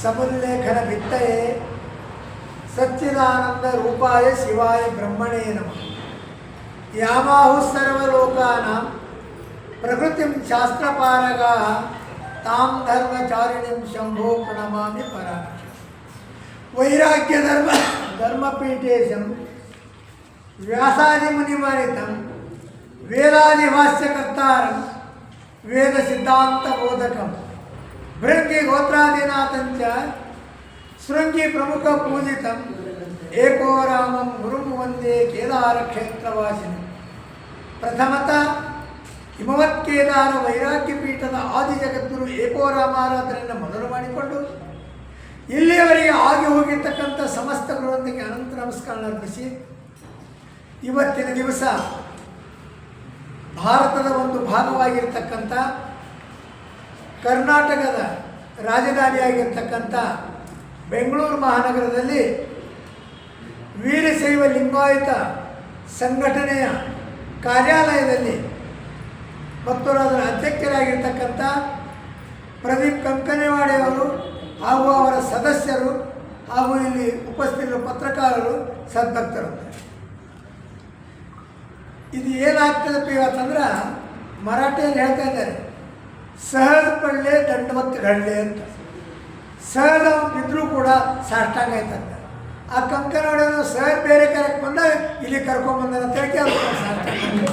సముల్లేఖన విత్తయే సచ్చిదానంద రూపాయ శివాయ బ్రహ్మణే నమ. యామాహు సర్వలోకానాం ప్రకృతిం శాస్త్రపారగా తాం ధర్మచారిణిం శంభో ప్రణమామి పరాక్ష వైరాగ్య ధర్మ ధర్మపీఠేశం వ్యాసాది మునిమనితం వేదాది భాష్యకర్తారం వేద సిద్ధాంత బోధకం ಭೃಂಗಿ ಗೋತ್ರಾದಿನಾಥಂಚ ಶೃಂಗಿ ಪ್ರಮುಖ ಪೂಜಿತಂ ಏಕೋ ರಾಮಂ ಗುರುಂ ವಂದೇ ಕೇದಾರ ಕ್ಷೇತ್ರವಾಸಿನಿ. ಪ್ರಥಮತಃ ಹಿಮವತ್ ಕೇದಾರ ವೈರಾಗ್ಯ ಪೀಠದ ಆದಿ ಜಗದ್ಗುರು ಏಕೋ ರಾಮಾರಾಧನೆಯನ್ನು ಮೊದಲು ಮಾಡಿಕೊಂಡು, ಇಲ್ಲಿಯವರೆಗೆ ಆಗಿ ಹೋಗಿರ್ತಕ್ಕಂಥ ಸಮಸ್ತ ಗುರುವೊಂದಿಗೆ ಅನಂತ ನಮಸ್ಕಾರ ಅರ್ಪಿಸಿ. ಇವತ್ತಿನ ದಿವಸ ಭಾರತದ ಒಂದು ಭಾಗವಾಗಿರ್ತಕ್ಕಂಥ ಕರ್ನಾಟಕದ ರಾಜಧಾನಿಯಾಗಿರ್ತಕ್ಕಂಥ ಬೆಂಗಳೂರು ಮಹಾನಗರದಲ್ಲಿ ವೀರಶೈವ ಲಿಂಗಾಯತ ಸಂಘಟನೆಯ ಕಾರ್ಯಾಲಯದಲ್ಲಿ ಮತ್ತು ಅದರ ಅಧ್ಯಕ್ಷರಾಗಿರ್ತಕ್ಕಂಥ ಪ್ರದೀಪ್ ಕಂಕನೆವಾಡೆಯವರು ಹಾಗೂ ಅವರ ಸದಸ್ಯರು ಹಾಗೂ ಇಲ್ಲಿ ಉಪಸ್ಥಿತರು ಪತ್ರಕಾರರು ಸದ್ಭಕ್ತರು ಇದು ಏನಾಗ್ತದಪ್ಪ ಇವತ್ತಂದ್ರೆ ಮರಾಠಿಯಲ್ಲಿ ಹೇಳ್ತಾ ಇದ್ದಾರೆ. ಸಹಜ ಪಳ್ಳೆ ದಂಡವತ್ತು ಗಳ್ಳೆ ಅಂತ. ಸಹಜ ಇದ್ರೂ ಕೂಡ ಸಾಷ್ಟಾಂಗ ಆಯ್ತಂತ. ಆ ಕಂಕನವಾಡಿಯನ್ನು ಸಹಜ ಬೇರೆ ಕರೆಕ್ಟ್ ಬಂದ ಇಲ್ಲಿ ಕರ್ಕೊಂಡ್ಬಂದ ಅಂತ ಹೇಳಿ ಅವ್ರು ಸಾಷ್ಟಾಂಗ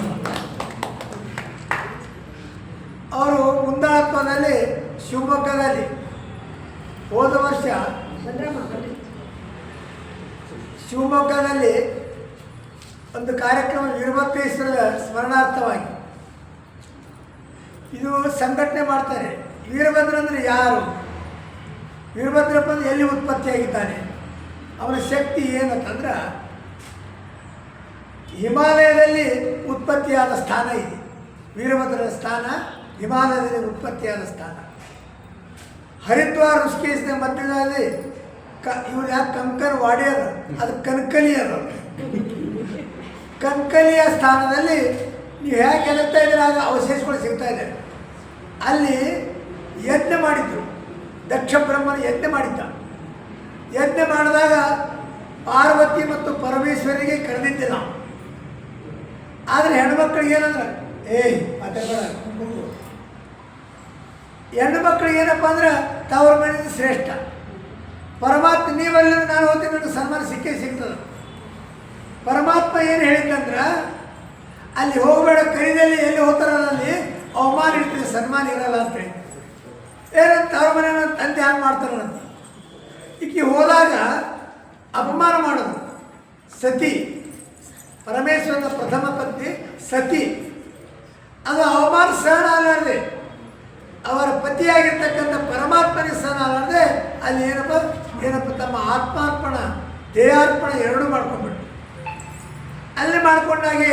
ಅವರು ಮುಂದಾತ್ಮದಲ್ಲಿ ಶಿವಮೊಗ್ಗದಲ್ಲಿ ಹೋದ ವರ್ಷ ಶಿವಮೊಗ್ಗದಲ್ಲಿ ಒಂದು ಕಾರ್ಯಕ್ರಮ ವೀರಭದ್ರೇಶ್ವರದ ಸ್ಮರಣಾರ್ಥವಾಗಿ ಇದು ಸಂಘಟನೆ ಮಾಡ್ತಾರೆ. ವೀರಭದ್ರ ಅಂದರೆ ಯಾರು? ವೀರಭದ್ರಪ್ಪ ಅಂದ್ರೆ ಎಲ್ಲಿ ಉತ್ಪತ್ತಿಯಾಗಿದ್ದಾನೆ? ಅವನ ಶಕ್ತಿ ಏನಂತಂದ್ರೆ ಹಿಮಾಲಯದಲ್ಲಿ ಉತ್ಪತ್ತಿಯಾದ ಸ್ಥಾನ ಇದೆ. ವೀರಭದ್ರ ಸ್ಥಾನ, ಹಿಮಾಲಯದಲ್ಲಿ ಉತ್ಪತ್ತಿಯಾದ ಸ್ಥಾನ. ಹರಿದ್ವಾರ ಋಷಿಕೇಶದ ಮಧ್ಯದಲ್ಲಿ ಕ, ಇವ್ರು ಯಾಕೆ ಕಂಕನ್ ವಾಡಿಯರು. ಅದು ಕನ್ಕಲಿಯರು. ಅದು ಕಂಕಲಿಯ ಸ್ಥಾನದಲ್ಲಿ ನೀವು ಹೇಗೆ ಎದುರ್ತಾ ಇದ್ದೀರ ಆಗ ಅವಶೇಷಗಳು ಸಿಗ್ತಾ ಇದೆ. ಅಲ್ಲಿ ಯಜ್ಞ ಮಾಡಿದ್ರು. ದಕ್ಷ ಬ್ರಹ್ಮನ ಯಜ್ಞ ಮಾಡಿದ್ದ. ಯಜ್ಞ ಮಾಡಿದಾಗ ಪಾರ್ವತಿ ಮತ್ತು ಪರಮೇಶ್ವರಿಗೆ ಕರೆದಿದ್ದಿಲ್ಲ. ಆದರೆ ಹೆಣ್ಮಕ್ಳಿಗೆ ಏನಂದ್ರೆ, ಏಯ್, ಮತ್ತೆ ಕೂತ್ಕೋ. ಹೆಣ್ಣು ಮಕ್ಕಳಿಗೆ ಏನಪ್ಪ ಅಂದ್ರೆ, ತವರ ಮನೆಯಿಂದ ಶ್ರೇಷ್ಠ. ಪರಮಾತ್ಮ ನೀವಲ್ಲಿ ನಾನು ಹೋಗ್ತೀನಿ ನನಗೆ ಸನ್ಮಾನ ಸಿಕ್ಕೇ ಸಿಗ್ತದೆ. ಪರಮಾತ್ಮ ಏನು ಹೇಳಿದ್ದಂದ್ರೆ ಅಲ್ಲಿ ಹೋಗಬೇಡ ಕರಿದಲ್ಲಿ ಎಲ್ಲಿ ಹೋಗ್ತಾರ ಅಲ್ಲಿ ಅವಮಾನ ಇರ್ತದೆ, ಸನ್ಮಾನ ಇರಲ್ಲ ಅಂತ ಹೇಳಿ. ಏನಂತ ತವ್ರ ಮನೆ ತಂದೆ ಹ್ಯಾಂಗೆ ಮಾಡ್ತಾರಂತ ಈಕೆ ಹೋದಾಗ ಅಪಮಾನ ಮಾಡೋದು. ಸತಿ. ಪರಮೇಶ್ವರನ ಪ್ರಥಮ ಪತ್ನಿ ಸತಿ. ಅದು ಅವಮಾನ ಸಹನ ಆಗಲಾರ್ದೆ ಅವರ ಪತಿಯಾಗಿರ್ತಕ್ಕಂಥ ಪರಮಾತ್ಮನಿಗೆ ಸಹನ ಆಗಲಾರ್ದೆ ಅಲ್ಲಿ ಏನಪ್ಪ ಏನಪ್ಪ ತಮ್ಮ ಆತ್ಮಾರ್ಪಣ, ದೇಹಾರ್ಪಣ ಎರಡೂ ಮಾಡ್ಕೊಂಡ್ಬಿಟ್ಟು ಅಲ್ಲಿ ಮಾಡ್ಕೊಂಡಾಗೆ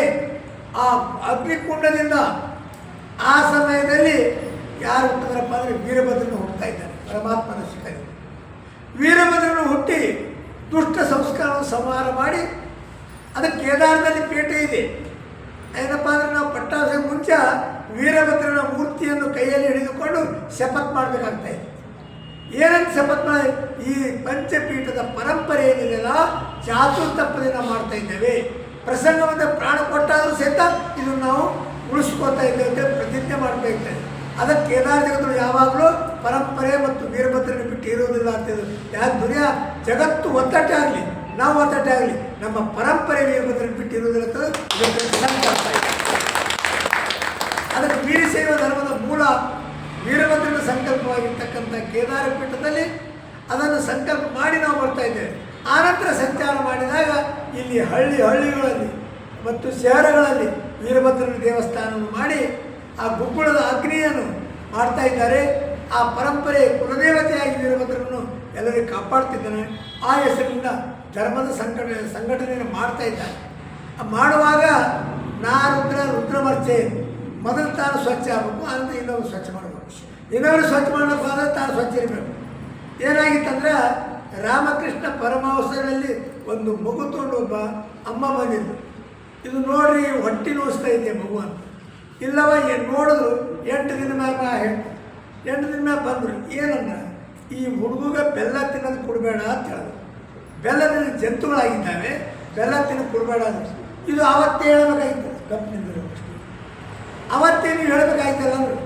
ಆ ಅಗ್ನಿಕುಂಡದಿಂದ ಆ ಸಮಯದಲ್ಲಿ ಯಾರು ಹುಟ್ಟಿದ್ರಪ್ಪ ಅಂದರೆ ವೀರಭದ್ರನು ಹುಟ್ಟುತ್ತಾ ಇದ್ದಾನೆ, ಪರಮಾತ್ಮನ ಶಿಖರಿ ವೀರಭದ್ರನು ಹುಟ್ಟಿ ದುಷ್ಟ ಸಂಸ್ಕಾರವನ್ನು ಸಂಹಾರ ಮಾಡಿ ಅದಕ್ಕೆ ಕೇದಾರದಲ್ಲಿ ಪೇಟೆ ಇದೆ. ಏನಪ್ಪ ಅಂದರೆ ನಾವು ಪಟ್ಟಾಸ ಮುಂಚೆ ವೀರಭದ್ರನ ಮೂರ್ತಿಯನ್ನು ಕೈಯಲ್ಲಿ ಹಿಡಿದುಕೊಂಡು ಶಪಥ ಮಾಡಬೇಕಾಗ್ತಾ ಇದೆ. ಏನಂತ ಶಪಥ ಮಾಡಿ, ಈ ಪಂಚಪೀಠದ ಪರಂಪರೆ ಏನಿದೆಯಲ್ಲ ಚಾತುರ್ ತಪ್ಪದೆ ನಾವು ಮಾಡ್ತಾ ಇದ್ದೇವೆ. ಪ್ರಸಂಗವನ್ನು ಪ್ರಾಣ ಕೊಟ್ಟಾದರೂ ಸಹಿತ ಇದನ್ನು ನಾವು ಉಳಿಸ್ಕೋತಾ ಇದ್ದೇವೆ ಅಂತ ಪ್ರತಿಜ್ಞೆ ಮಾಡಬೇಕೆ ಅದಕ್ಕೆ ಕೇದಾರ ಜಗತ್ತು ಯಾವಾಗಲೂ ಪರಂಪರೆ ಮತ್ತು ವೀರಭದ್ರನ ಬಿಟ್ಟು ಇರುವುದಿಲ್ಲ ಅಂತಿದ್ರು ಯಾಕೆ ದುನಿಯಾ, ಜಗತ್ತು ಒತ್ತಟ್ಟೆ ಆಗಲಿ, ನಾವು ಒತ್ತಟ್ಟೆ ಆಗಲಿ, ನಮ್ಮ ಪರಂಪರೆ ವೀರಭದ್ರನ ಬಿಟ್ಟು ಇರುವುದಿಲ್ಲ ಅಂತ. ಅದಕ್ಕೆ ವೀರಶೈವ ಧರ್ಮದ ಮೂಲ ವೀರಭದ್ರನ ಸಂಕಲ್ಪವಾಗಿರ್ತಕ್ಕಂಥ ಕೇದಾರ ಪೀಠದಲ್ಲಿ ಅದನ್ನು ಸಂಕಲ್ಪ ಮಾಡಿ ನಾವು ಬರ್ತಾ ಇದ್ದೇವೆ. ಆನಂತರ ಸಂಚಾರ ಮಾಡಿದಾಗ ಇಲ್ಲಿ ಹಳ್ಳಿ ಹಳ್ಳಿಗಳಲ್ಲಿ ಮತ್ತು ಶಹರಗಳಲ್ಲಿ ವೀರಭದ್ರನ ದೇವಸ್ಥಾನವನ್ನು ಮಾಡಿ ಆ ಗುಗ್ಗುಳದ ಅಗ್ನಿಯನ್ನು ಮಾಡ್ತಾ ಇದ್ದಾರೆ. ಆ ಪರಂಪರೆ ಕುಲದೇವತೆಯಾಗಿ ವೀರಭದ್ರನನ್ನು ಎಲ್ಲರಿಗೂ ಕಾಪಾಡ್ತಿದ್ದಾನೆ. ಆ ಹೆಸರಿನಿಂದ ಧರ್ಮದ ಸಂಘಟನೆ, ಸಂಘಟನೆಯನ್ನು ಮಾಡ್ತಾ ಇದ್ದಾರೆ. ಆ ಮಾಡುವಾಗ ನಾ ರುದ್ರ ರುದ್ರಮರ್ಚೆ, ಮೊದಲು ತಾನು ಸ್ವಚ್ಛ ಆಗಬೇಕು ಅಂತ ಇನ್ನೊಂದು ಸ್ವಚ್ಛ ಮಾಡಬೇಕು. ಇನ್ನೊಂದು ಸ್ವಚ್ಛ ಮಾಡಬೇಕು ಅಂದರೆ ತಾನು ಸ್ವಚ್ಛ ಇರಬೇಕು. ಏನಾಗಿತ್ತಂದ್ರೆ ರಾಮಕೃಷ್ಣ ಪರಮಹಂಸರಲ್ಲಿ ಒಂದು ಮಗು ತೊಗೊಂಡು ಒಬ್ಬ ಅಮ್ಮ ಬಂದಿದ್ದು ಇದು ನೋಡ್ರಿ, ಹೊಟ್ಟೆ ನೋಯಿಸ್ತಾ ಇದೆ ಮಗು ಅಂತ. ಇಲ್ಲವ, ಏನು ನೋಡಿದ್ರು ಎಂಟು ದಿನ ಮ್ಯಾಗ ಹೇಳ್ತಾರೆ ಎಂಟು ದಿನ ಮ್ಯಾಗ ಬಂದರು. ಏನಂದ್ರೆ, ಈ ಹುಡುಗ ಬೆಲ್ಲ ತಿನ್ನೋದು ಕೊಡಬೇಡ ಅಂತ ಹೇಳಿದ್ರು ಬೆಲ್ಲದಲ್ಲಿ ಜಂತುಗಳಾಗಿದ್ದಾವೆ, ಬೆಲ್ಲ ತಿನ್ನೋದು ಕೊಡಬೇಡ ಅಂತ. ಇದು ಅವತ್ತೇ ಹೇಳಬೇಕಾಗಿತ್ತು. ಕಂಪ್ನಿಂದರು ಅವತ್ತೇ ನೀವು ಹೇಳ್ಬೇಕಾಯ್ತಲ್ಲ ಅಂದರು.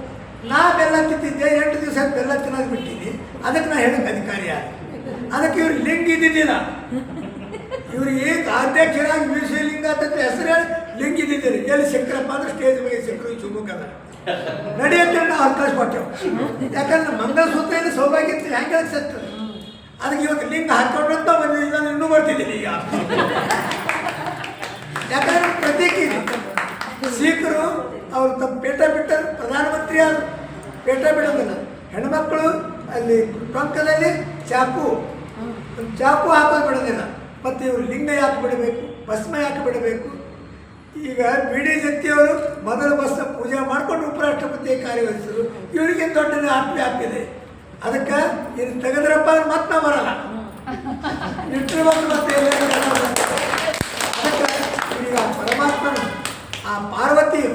ನಾ ಬೆಲ್ಲ ತಿಂತಿದ್ದೆ, ಎಂಟು ದಿವಸ ಬೆಲ್ಲ ತಿನ್ನೋದು ಬಿಟ್ಟಿದ್ದೀನಿ. ಅದಕ್ಕೆ ನಾ ಹೇಳಕ್ಕೆ ಅಧಿಕಾರಿ ಯಾರು? ಅದಕ್ಕೆ ಇವ್ರು ಲಿಂಗ್ ಇದ್ದಿದ್ದಿಲ್ಲ. ಇವ್ರಿಗೆ ಅಧ್ಯಕ್ಷರಾಗಿ ವಿಷ ಲಿಂಗ ಅಂತ ಹೆಸರು ಲಿಂಗ್ ಇದ್ದಿದ್ದೀರಿ ಎಲ್ಲಿ ಸಿಕ್ಕರಪ್ಪ ಅಂದ್ರೆ ಸ್ಟೇಜ್ ಬಗ್ಗೆ ಶಂಕರ ಶಿವಮೊಗ್ಗದ ನಡೆಯುತ್ತೆ ಅವಕಾಶ ಕೊಟ್ಟೆವು. ಯಾಕಂದ್ರೆ ಮಂಗಲಸೂತ್ರ ಏನು ಸೌಭಾಗ್ಯ ಹೆಂಗೆ ಸತ್ತು ಅದಕ್ಕೆ ಇವತ್ತು ಲಿಂಗ ಹಾಕೊಂಡು ಅಂತ ಬಂದಿದ್ದೀನಿ ನಾನು ಇನ್ನೂ ಬರ್ತಿದ್ದೀನಿ ಈಗ. ಯಾಕಂದ್ರೆ ಪ್ರತೀಕ ಸಿಖ್ರು ಅವರು ತಮ್ಮ ಪೇಟ ಬಿಟ್ಟರು ಪ್ರಧಾನಮಂತ್ರಿ ಆದರು. ಪೇಟ ಬಿಡೋದಿಲ್ಲ. ಹೆಣ್ಮಕ್ಳು ಅಲ್ಲಿ ಟೊಂಕದಲ್ಲಿ ಚಾಕು. ಚಾಕು ಹಾಕೋದು ಬಿಡೋದಿಲ್ಲ ಮತ್ತು ಇವರು ಲಿಂಗ ಯಾಕೆ ಬಿಡಬೇಕು ಭಸ್ಮ ಯಾಕೆ ಬಿಡಬೇಕು ಈಗ ಬಿ ಡಿ ಮೊದಲ ಬಸ್ ಪೂಜೆ ಮಾಡಿಕೊಂಡು ಉಪರಾಷ್ಟ್ರಪತಿ ಕಾರ್ಯವಹಿಸಿದ್ರು ಇವರಿಗೆ ದೊಡ್ಡ ಆತ್ಮೀಯ ಆಗ್ತಿದೆ ಅದಕ್ಕೆ ಇದು ತೆಗೆದ್ರಪ್ಪ ಮತ್ತೆ ಬರಲ್ಲ. ಮತ್ತೆ. ಈಗ ಪರಮಾತ್ಮನು, ಆ ಪಾರ್ವತಿಯು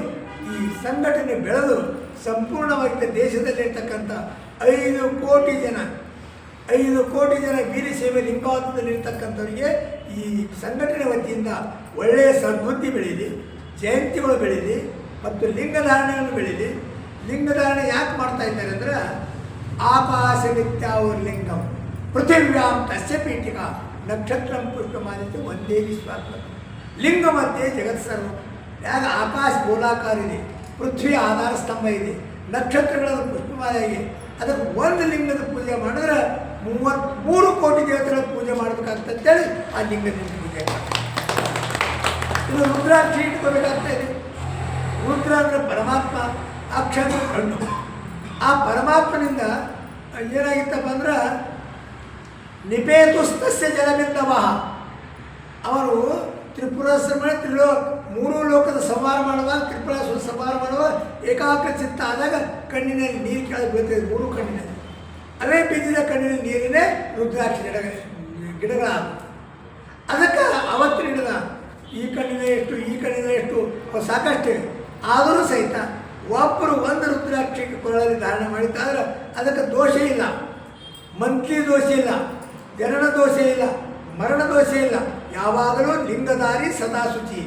ಈ ಸಂಘಟನೆ ಬೆಳೆದು ಸಂಪೂರ್ಣವಾಗಿ ದೇಶದಲ್ಲಿರ್ತಕ್ಕಂಥ ಐದು ಕೋಟಿ ಜನ ಐದು ಕೋಟಿ ಜನ ವೀರ ಸೇವೆ ಲಿಂಗಾಯತದಲ್ಲಿರ್ತಕ್ಕಂಥವರಿಗೆ ಈ ಸಂಘಟನೆ ವತಿಯಿಂದ ಒಳ್ಳೆಯ ಸದ್ಬುದ್ಧಿ ಬೆಳೀಲಿ ಜಯಂತಿಗಳು ಬೆಳೀಲಿ ಮತ್ತು ಲಿಂಗಧಾರಣೆಯನ್ನು ಬೆಳೀಲಿ ಲಿಂಗಧಾರಣೆ ಯಾಕೆ ಮಾಡ್ತಾ ಇದ್ದಾರೆ ಅಂದ್ರೆ ಆಕಾಶ ಲಿಂಗಂ ಪೃಥಿವ್ಯಾಂ ತಸ್ಯ ಪೀಠಿಕ ಪುಷ್ಪ ಪುಷ್ಪಮಾನಿತ ಒಂದೇ ವಿಶ್ವಾತ್ಮ ಲಿಂಗ ಮಧ್ಯೆ ಜಗತ್ ಸರ್ವ. ಯಾಕ ಆಕಾಶ ಗೋಲಾಕಾರ ಇದೆ, ಪೃಥ್ವಿ ಆಧಾರ ಸ್ತಂಭ ಇದೆ ನಕ್ಷತ್ರಗಳ ಪುಷ್ಪಮಾಲೆ ಇದೆ. ಅದಕ್ಕೆ ಒಂದು ಲಿಂಗದ ಪೂಜೆ ಮಾಡಿದ್ರೆ ಮೂವತ್ತ್ಮೂರು ಕೋಟಿ ದೇವತೆಗಳ ಪೂಜೆ ಮಾಡ್ಬೇಕಂತೇಳಿ ಆ ಲಿಂಗದಿಂದ ಪೂಜೆ ಇದು ರುದ್ರಾಕ್ಷಿ ಇಟ್ಕೋಬೇಕಾಗ್ತಾ ಇದೆ. ರುದ್ರ ಅಂದರೆ ಪರಮಾತ್ಮ ಅಕ್ಷರ ಕಣ್ಣು. ಆ ಪರಮಾತ್ಮನಿಂದ ಏನಾಗಿತ್ತಪ್ಪ ಅಂದ್ರೆ ನಿಪೇತುಸ್ತಸ್ಯ ವಾಹ ಅವರು ತ್ರಿಪುರಾಶ್ರಮ ತ್ರಿಲೋ ಮೂರು ಲೋಕದ ಸಂಹಾರ ಮಾಡುವ, ತ್ರಿಪುರಾಸುರ ಸಂಹಾರ ಮಾಡುವ ಏಕಾಗ್ರ ಚಿತ್ತ ಆದಾಗ ಕಣ್ಣಿನಲ್ಲಿ ನೀರು ಕೆಳಗೆ ಬೀಳ್ತದೆ ಮೂರು ಕಣ್ಣಿನಲ್ಲಿ. ಅವೇ ಬಿದ್ದಿದ ಕಣ್ಣಿನ ನೀರಿನೇ ರುದ್ರಾಕ್ಷಿ ಗಿಡ ಗಿಡಗಳ ಅದಕ್ಕೆ ಅವತ್ತು ನೀಡಿದ ಈ ಕಣ್ಣಿನ ಎಷ್ಟು, ಈ ಕಣ್ಣಿನ ಎಷ್ಟು, ಅವು ಸಾಕಷ್ಟು. ಆದರೂ ಸಹಿತ ಒಬ್ಬರು ಒಂದು ರುದ್ರಾಕ್ಷಿ ಕೊರಳಲ್ಲಿ ಧಾರಣೆ ಮಾಡಿದ್ದಾದ್ರೆ ಅದಕ್ಕೆ ದೋಷ ಇಲ್ಲ. ಮಂತ್ಲಿ ದೋಷ ಇಲ್ಲ, ಜನನ ದೋಷ ಇಲ್ಲ, ಮರಣ ದೋಷ ಇಲ್ಲ. ಯಾವಾಗಲೂ ಲಿಂಗಧಾರಿ ಸದಾ ಶುಚಿ.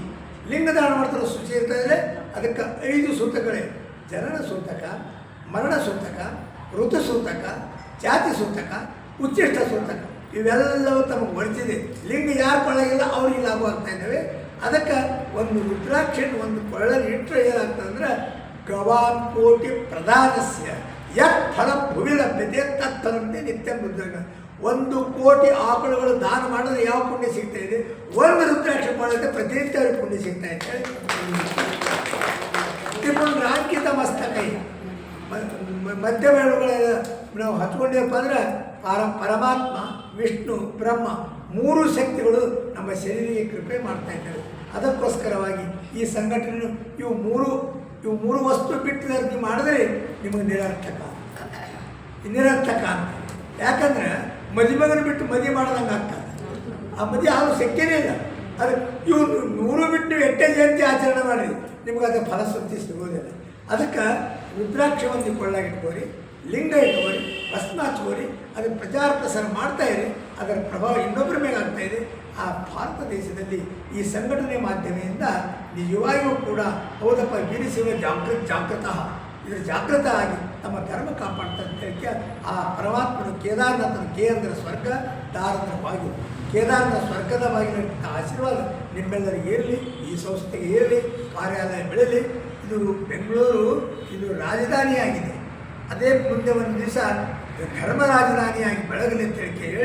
ಲಿಂಗಧಾರಣ ಮಾಡ್ತಾರೆ ಶುಚಿ ಇರ್ತದೆ ಅದಕ್ಕೆ ಐದು ಸೂತಕಗಳೇ ಜನನ ಸೂತಕ ಮರಣ ಸೂತಕ ಋತು ಸೂತಕ ಜಾತಿ ಸೂತಕ, ಉಚ್ಚಿಷ್ಟ ಸೂತಕ, ಇವೆಲ್ಲವೂ ತಮಗೆ ಒಳಿತಿದೆ ಲಿಂಗ ಯಾರು ಕೊಳ್ಳಾಗಿಲ್ಲ ಅವ್ರಿಗೆ ಲಾಭ ಆಗ್ತಾ ಇದ್ದಾವೆ. ಅದಕ್ಕೆ ಒಂದು ರುದ್ರಾಕ್ಷಿಯನ್ನು ಒಂದು ಕೊಳ್ಳಲ್ಲಿ ಇಟ್ಟರೆ ಏನಾಗ್ತದೆ ಅಂದರೆ ಗವಾನ್ ಕೋಟಿ ಪ್ರಧಾನಸ್ಯ ಯತ್ ಫಲ ಭುವಿ ಲಭ್ಯತೆ ತತ್ ನಿತ್ಯ ಮುದ್ರಾಗ ಒಂದು ಕೋಟಿ ಆಕಳುಗಳು ದಾನ ಮಾಡಿದ್ರೆ ಯಾವ ಪುಣ್ಯ ಸಿಗ್ತಾ ಇದೆ? ಒಂದು ರುದ್ರಾಕ್ಷಿ ಮಾಡಿದ್ರೆ ಪ್ರತಿನಿತ್ಯ ಅವ್ರಿಗೆ ಪುಣ್ಯ ಸಿಗ್ತಾ ಇದೆ. ತ್ರಿಪುಂಡ್ರಾಂಕಿತ ಮಸ್ತಕೈ ಮಧ್ಯಮೇಳುಗಳ ನಾವು ಹಚ್ಕೊಂಡೇವಪ್ಪ ಅಂದರೆ ಪರ ಪರಮಾತ್ಮ, ವಿಷ್ಣು, ಬ್ರಹ್ಮ ಮೂರು ಶಕ್ತಿಗಳು ನಮ್ಮ ಶರೀರಕ್ಕೆ ಕೃಪೆ ಮಾಡ್ತಾ ಇದ್ದಾರೆ. ಅದಕ್ಕೋಸ್ಕರವಾಗಿ ಈ ಸಂಘಟನೆ ಇವು ಮೂರು ಇವು ಮೂರು ವಸ್ತು ಬಿಟ್ಟು ನೀವು ಮಾಡಿದ್ರೆ ನಿಮಗೆ ನಿರರ್ಥಕ. ನಿರರ್ಥಕ ಅಂತ. ಯಾಕಂದ್ರೆ ಮದುಮಗನ ಬಿಟ್ಟು ಮದುವೆ ಮಾಡ್ದಂಗೆ ಆಗ್ತದೆ. ಆ ಮದುವೆ ಆಗೋ ಶಕ್ತಿನೇ ಇಲ್ಲ. ಅದು ಇವು ನೂರು ಬಿಟ್ಟು ನೀವು ಎಟ್ಟೆ ಜಯಂತಿ ಆಚರಣೆ ಮಾಡಿ ನಿಮಗೆ ಅದು ಫಲಶ್ರುತಿ ಸಿಗೋದಿಲ್ಲ. ಅದಕ್ಕೆ ರುದ್ರಾಕ್ಷ ಒಂದು ಕೊಳ್ಳಾಗಿಟ್ಕೋರಿ ಲಿಂಗ ಇಟ್ಕೋರಿ, ಭಸ್ಮ ಹಚ್ಕೋರಿ ಅದನ್ನು ಪ್ರಚಾರ ಪ್ರಸಾರ ಮಾಡ್ತಾ ಇರಿ, ಅದರ ಪ್ರಭಾವ ಇನ್ನೊಬ್ಬರ ಮೇಲೆ ಆಗ್ತಾ ಇದೆ. ಆ ಭಾರತ ದೇಶದಲ್ಲಿ ಈ ಸಂಘಟನೆ ಮಾಧ್ಯಮದಿಂದ ನಿಜವಾಗಿಯೂ ಕೂಡ ಹೌದಪ್ಪ ವೀರಶೈವ ಜಾಗೃತ ಜಾಗೃತಃ ಇದರ ಜಾಗೃತ ಆಗಿ ತಮ್ಮ ಧರ್ಮ ಕಾಪಾಡ್ತಾ ಆ ಪರಮಾತ್ಮನು ಕೇದಾರನಾಥನ, ಕೇಂದ್ರ ಅಂದರೆ ಸ್ವರ್ಗ ದಾರ ಅಂದರೆ ಬಾಗಿಲು. ಕೇದಾರನಾಥ ಸ್ವರ್ಗದ ಬಾಗಿಲಿನ ಆಶೀರ್ವಾದ ನಿಮ್ಮೆಲ್ಲರಿಗೆ ಇರಲಿ, ಈ ಸಂಸ್ಥೆಗೆ ಏರಲಿ ಕಾರ್ಯಾಲಯ ಬೆಳೀಲಿ. ಇದು ಬೆಂಗಳೂರು ಇದು ರಾಜಧಾನಿಯಾಗಿದೆ. ಅದೇ ಮುಂದೆ ಒಂದು ದಿವಸ ಧರ್ಮ ರಾಜಧಾನಿಯಾಗಿ ಬೆಳಗಲಿ ಅಂತ ಹೇಳಿ